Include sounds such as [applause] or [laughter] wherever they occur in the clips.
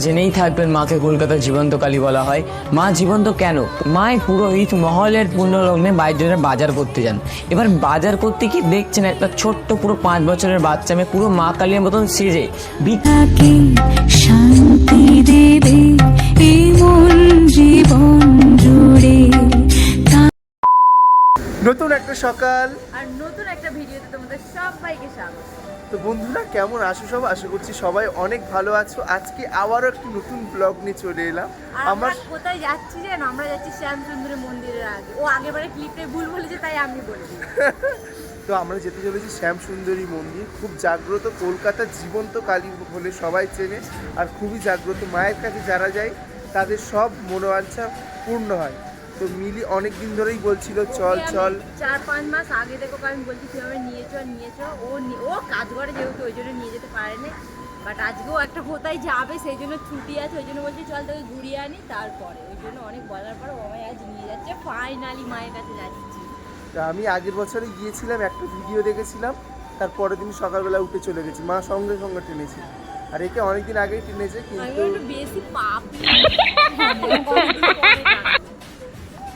জেনেই থাকবেন মাকে কলকাতার জীবন্ত কালী বলা হয়। মা জীবন্ত কেন? মায় পুরোহিত মহলের পূর্ণলগ্নে বাইরে বাজার করতে যান। এবার বাজার করতে কি দেখছেন একটা ছোট্ট পুরো পাঁচ বছরের বাচ্চা মেয়ে পুরো মা কালীর মতন সেজে। শান্তি দেবে জীবন জুড়ে। নতুন একটা সকাল। আর নতুন একটা ভিডিওতে তোমাদের সবাইকে স্বাগত। তো বন্ধুরা কেমন আছো সব? আশা করছি সবাই অনেক ভালো আছো। আজকে আবারও একটি নতুন ব্লগ নিয়ে চলে এলাম। আমরা কোথায় যাচ্ছি জানো আমরা যাচ্ছি শ্যামচন্দ্র মন্দিরের আগে। ও আগেবারে ক্লিপে ভুল বলেছে তাই আমি বলি [laughs] তো আমরা যেতে চলেছি শ্যাম সুন্দরী মন্দির। খুব জাগ্রত কলকাতার জীবন্ত কালী বলে সবাই চেনে। আর খুবই জাগ্রত মায়ের কাছে যারা যায় তাদের সব মনোবাঞ্ছা পূর্ণ হয়। তো মিলি অনেক দিন ধরেই বলছিল চল আমি চল। চার পাঁচ মাস আগে দেখো আমি বলছি তুই আমায় নিয়ে চল নিয়ে চল ও নি- ও কাজ করে যেহেতু ওই জন্য নিয়ে যেতে পারেনি। বাট আজকেও একটা কোথায় যাবে সেই জন্য ছুটি আছে ওই জন্য বলছি চল তোকে ঘুরিয়ে আনি তারপরে। ওই জন্য অনেক বলার পর ও আমায় আজ নিয়ে যাচ্ছে। ফাইনালি মায়ের কাছে যাচ্ছি। তা আমি আগের বছরে গিয়েছিলাম একটা ভিডিও দেখেছিলাম তারপরের দিন সকালবেলা উঠে চলে গেছি। মা সঙ্গে সঙ্গে টেনেছি। আর একে অনেকদিন আগেই টেনেছে আমি কিন্তু বেশি পাপ। [laughs]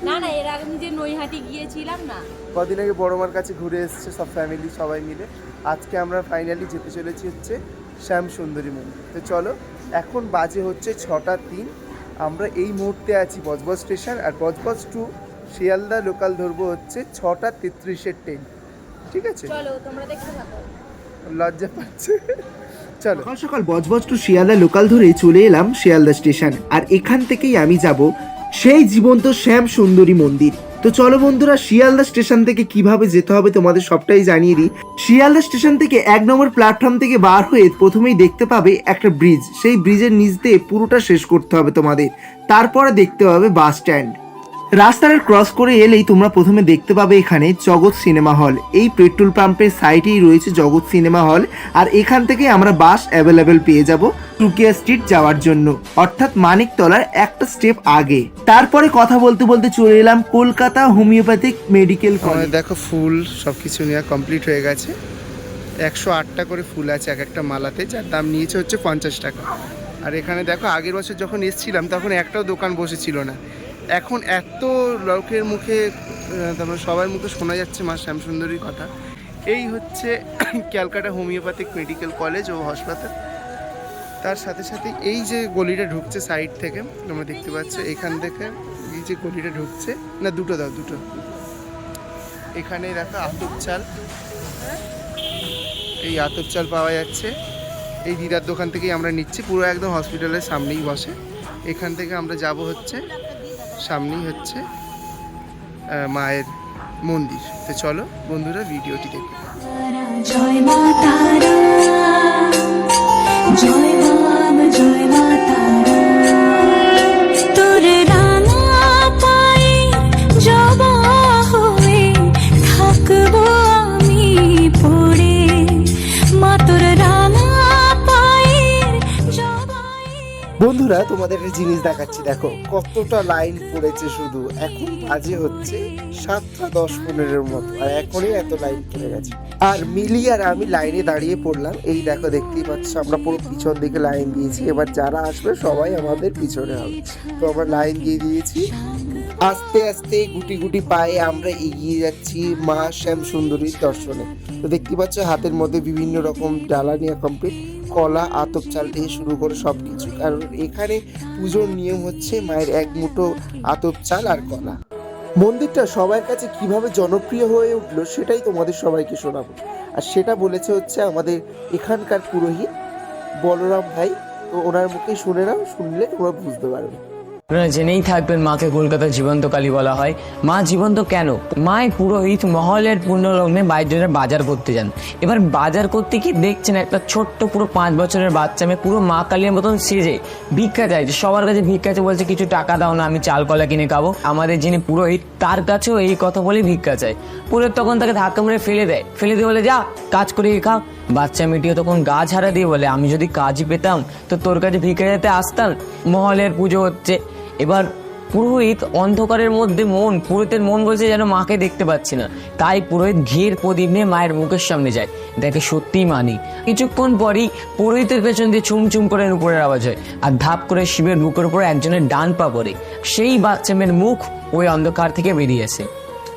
না না এর আগে আমি যে নৈহাটি গিয়েছিলাম না। কদিন আগে বড় মার কাছে ঘুরে এসেছে সব ফ্যামিলি সবাই মিলে। আজকে আমরা ফাইনালি যেতে চলেছি হচ্ছে শ্যাম সুন্দরী মন্দির। তো চলো এখন বাজে হচ্ছে ছটা তিন। আমরা এই মুহূর্তে আছি বজবজ স্টেশন আর বজবজ টু শিয়ালদা লোকাল ধরবো হচ্ছে ছটা তেত্রিশের ট্রেন ঠিক আছে? চলো তোমরা দেখতে থাকো। লজ্জা পাচ্ছে। চলো। সকাল সকাল বজবজ টু শিয়ালদা লোকাল ধরে চলে এলাম শিয়ালদা স্টেশন। আর এখান থেকেই আমি যাব সেই জীবন্ত শ্যাম সুন্দরী মন্দির। তো চলো বন্ধুরা, শিয়ালদা স্টেশন থেকে কীভাবে যেতে হবে তোমাদের সবটাই জানিয়ে দিই। শিয়ালদা স্টেশন থেকে এক নম্বর প্ল্যাটফর্ম থেকে বার হয়ে প্রথমেই দেখতে পাবে একটা ব্রিজ সেই ব্রিজের নিচ দিয়ে পুরোটা শেষ করতে হবে তোমাদের। তারপরে দেখতে পাবে বাস স্ট্যান্ড রাস্তাটা ক্রস করে এলেই তোমরা প্রথমে দেখতে পাবে এখানে জগৎ সিনেমা হল। এই পেট্রোল পাম্পের সাইডেই রয়েছে জগৎ সিনেমা হল আর এখান থেকে আমরা বাস অ্যাভেলেবেল পেয়ে যাব টুকিয়া স্ট্রিট যাওয়ার জন্য। অর্থাৎ মানিকতলার একটা স্টেপ আগে। তারপরে কথা বলতে বলতে চলে এলাম কলকাতা হোমিওপ্যাথিক মেডিকেল কলেজ। দেখো ফুল সব কিছু নেওয়া কমপ্লিট হয়ে গেছে। একশো আটটা করে ফুল আছে এক একটা মালাতে যার দাম নিয়েছে হচ্ছে পঞ্চাশ টাকা। আর এখানে দেখো আগের বছর যখন এসেছিলাম তখন একটাও দোকান বসেছিল না। এখন এত লোকের মুখে তারপরে সবার মুখে শোনা যাচ্ছে মা শ্যামসুন্দরীর কথা। এই হচ্ছে [coughs] ক্যালকাটা হোমিওপ্যাথিক মেডিকেল কলেজ ও হাসপাতাল। তার সাথে সাথে এই যে গলিটা ঢুকছে সাইড থেকে, তোমরা দেখতে পাচ্ছ এখান থেকে এই যে গলিটা ঢুকছে। না, দুটো দাও, দুটো। এখানে দেখো আতপ চাল। এই আতপ চাল পাওয়া যাচ্ছে। এই দিদার দোকান থেকেই আমরা নিচ্ছি, পুরো একদম হসপিটালের সামনেই বসে। এখান থেকে আমরা যাব হচ্ছে সামনেই হচ্ছে মায়ের মন্দির। তো চলো বন্ধুরা ভিডিওটি দেখো জয় মা বন্ধুরা, তোমাদের জিনিস দেখাচ্ছি। দেখো, কতটা লাইন পড়েছে শুধু। এখন বাজে হচ্ছে সাতটা দশ পনেরোর মতো, আর এখনই এত লাইন পড়ে গেছে। আর মিলি আর আমি লাইনে দাঁড়িয়ে পড়লাম। এই দেখো, দেখতেই পাচ্ছ, আমরা পুরো পিছন দিকে লাইন দিয়েছি। এবার যারা আসবে, সবাই আমাদের পিছনে হবে। তো আমরা লাইন দিয়ে দিয়েছি। আস্তে আস্তে গুটি গুটি পায়ে আমরা এগিয়ে যাচ্ছি মা শ্যাম সুন্দরীর দর্শনে। তো দেখতে পাচ্ছ, হাতের মধ্যে বিভিন্ন রকম ডালা নিয়ে কমপ্লিট কলা, আতপ চাল থেকে শুরু করে সব কিছু কারণ এখানে পুজোর নিয়ম হচ্ছে মায়ের এক মুঠো আতপ চাল আর কলা। মন্দিরটা সবার কাছে কীভাবে জনপ্রিয় হয়ে উঠল সেটাই তোমাদের সবাইকে শোনাবো। আর সেটা বলেছে হচ্ছে আমাদের এখানকার পুরোহিত বলরাম ভাই। তো ওনার মুখে শুনে নাও, শুনলে তোমরা বুঝতে পারবে। আপনারা জেনেই থাকবেন মাকে কলকাতার জীবন্ত কালী বলা হয়। মা জীবন্ত কেন? মায় পুরোহিত মহলের পূর্ণলগ্নে বাইরে বাজার করতে যান। এবার বাজার করতে কি দেখছেন একটা ছোট্ট পুরো পাঁচ বছরের বাচ্চা মেয়ে পুরো মা কালীর মতন সেজে ভিক্ষা চাইছে। সবার কাছে ভিক্ষা চাই বলছে, কিছু টাকা দাও না, আমি চাল কলা কিনে খাব। আমাদের যিনি পুরোহিত, তার কাছেও এই কথা বলে ভিক্ষা চাই পুরোহিত তখন তাকে ধাক্কা মেরে ফেলে দেয়। ফেলে দিয়ে বলে, যা, কাজ করে খা। বাচ্চা মেয়েটিও তখন গা ঝাড়া দিয়ে বলে, আমি যদি কাজ পেতাম, তো তোর কাছে ভিক্ষা যেতে আসতাম। মহলের পুজো হচ্ছে। এবার পুরোহিত অন্ধকারের মধ্যে মন, পুরোহিতের মন বলছে যেন মাকে দেখতে পাচ্ছি না। তাই পুরোহিত ঘির প্রদীপ নিয়ে মায়ের মুখের সামনে যায়। দেখে সত্যিই মানি কিছুক্ষণ পরই পুরোহিতের পেছন দিয়ে চুম চুম করে উপরের আওয়াজ হয় আর ধাপ করে শিবের বুকের উপর একজনের ডান পা পড়ে। সেই বাচ্চা মেয়ের মুখ ওই অন্ধকার থেকে বেরিয়ে আসে।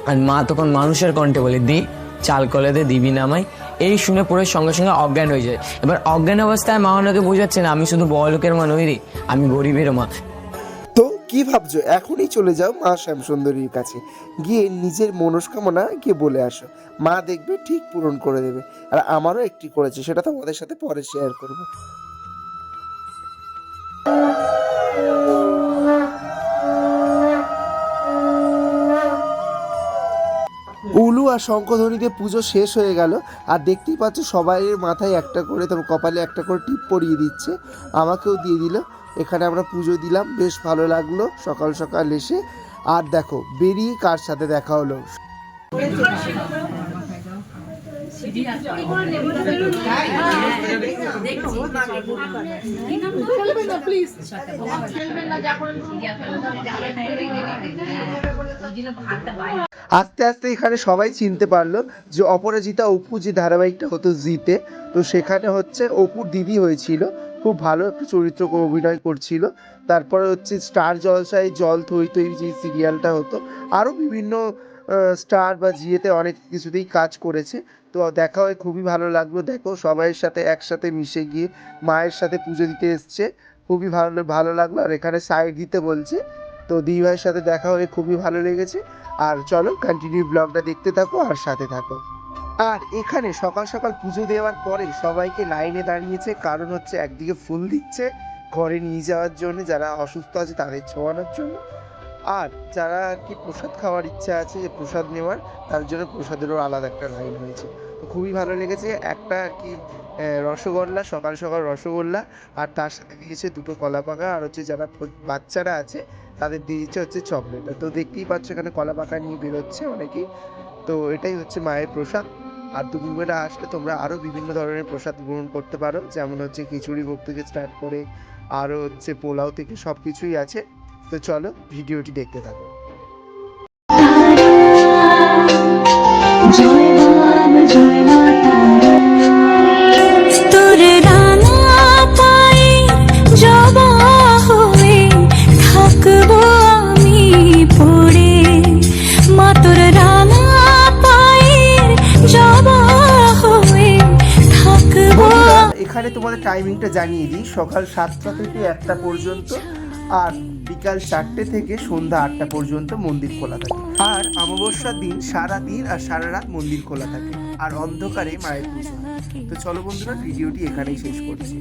আর মা তখন মানুষের কণ্ঠে বলে, দি, চাল কলে দে, দিবি নামাই এই শুনে পড়ে সঙ্গে সঙ্গে অজ্ঞান হয়ে যায়। এবার অজ্ঞান অবস্থায় মা ওনাকে বোঝাচ্ছে, না, আমি শুধু বড় লোকের মা নই রে, আমি গরিবের মা। তো কি ভাবছ? এখনই চলে যাও মা শ্যামসুন্দরীর কাছে। গিয়ে নিজের মনস্কামনা গিয়ে বলে আসো। মা দেখবে ঠিক পূরণ করে দেবে। আর আমারও একটি করেছে, সেটা তো তোমাদের সাথে পরে শেয়ার করব। আর শঙ্খধ্বনিতে পুজো শেষ হয়ে গেল। আর দেখতেই পাচ্ছ সবাইয়ের মাথায় একটা করে, তারপর কপালে একটা করে টিপ পরিয়ে দিচ্ছে। আমাকেও দিয়ে দিল। এখানে আমরা পুজো দিলাম। বেশ ভালো লাগল সকাল সকাল এসে। আর দেখো, বেরিয়ে কার সাথে দেখা হলো? আস্তে আস্তে এখানে সবাই চিনতে পারল যে অপরাজিতা অপু যে ধারাবাহিকটা হতো জিতে, তো সেখানে হচ্ছে অপুর দিদি হয়েছিল, খুব ভালো একটা চরিত্র অভিনয় করছিল। তারপরে হচ্ছে স্টার জলসায় জল থই থই যে সিরিয়ালটা হতো আরও বিভিন্ন স্টার বা জিয়েতে অনেক কিছুতেই কাজ করেছে। তো দেখা হয়ে, খুবই ভালো লাগল। দেখো, সবাইয়ের সাথে একসাথে মিশে গিয়ে মায়ের সাথে পুজো দিতে এসছে। খুবই ভালো ভালো লাগল। আর এখানে সাইড দিতে বলছে। তো দিদি ভাইয়ের সাথে দেখা হয়ে খুবই ভালো লেগেছে। আর চলো কন্টিনিউ ব্লগটা দেখতে থাকো আর সাথে থাকো। আর এখানে সকাল সকাল পুজো দেওয়ার পরে সবাইকে লাইনে দাঁড়িয়েছে। কারণ হচ্ছে একদিকে ফুল দিচ্ছে, ঘরে নিয়ে যাওয়ার জন্য, যারা অসুস্থ আছে তাদের ছোঁয়ানোর জন্য। আর যারা আর কি প্রসাদ খাওয়ার ইচ্ছা আছে যে প্রসাদ নেওয়ার, তার জন্য প্রসাদেরও আলাদা একটা লাইন হয়েছে তো খুবই ভালো লেগেছে। একটা আর কি রসগোল্লা, সকাল সকাল রসগোল্লা, আর তার সাথে দিয়েছে দুটো কলা পাকা আর হচ্ছে যারা বাচ্চারা আছে, তাদের দিয়েছে হচ্ছে চকলেট তো দেখতেই পাচ্ছ এখানে কলা পাকা নিয়ে বেরোচ্ছে অনেকেই। তো এটাই হচ্ছে মায়ের প্রসাদ। আর দুপুরবেলা আসলে তোমরা আরও বিভিন্ন ধরনের প্রসাদ গ্রহণ করতে পারো। যেমন হচ্ছে খিচুড়ি ভোগ থেকে স্টার্ট করে আরও হচ্ছে পোলাও থেকে সব কিছুই আছে। তো চলো ভিডিওটি দেখতে থাকো। এখানে তোমাদের টাইমিংটা জানিয়ে দিই। সকাল সাতটা থেকে একটা পর্যন্ত আর বিকাল চারটে থেকে সন্ধ্যা আটটা পর্যন্ত মন্দির খোলা থাকে। আর অমাবস্যার দিন সারা দিন আর সারা রাত মন্দির খোলা থাকে। আর অন্ধকারে মায়ের পুজো। তো চলো বন্ধুরা, ভিডিওটি এখানেই শেষ করছি।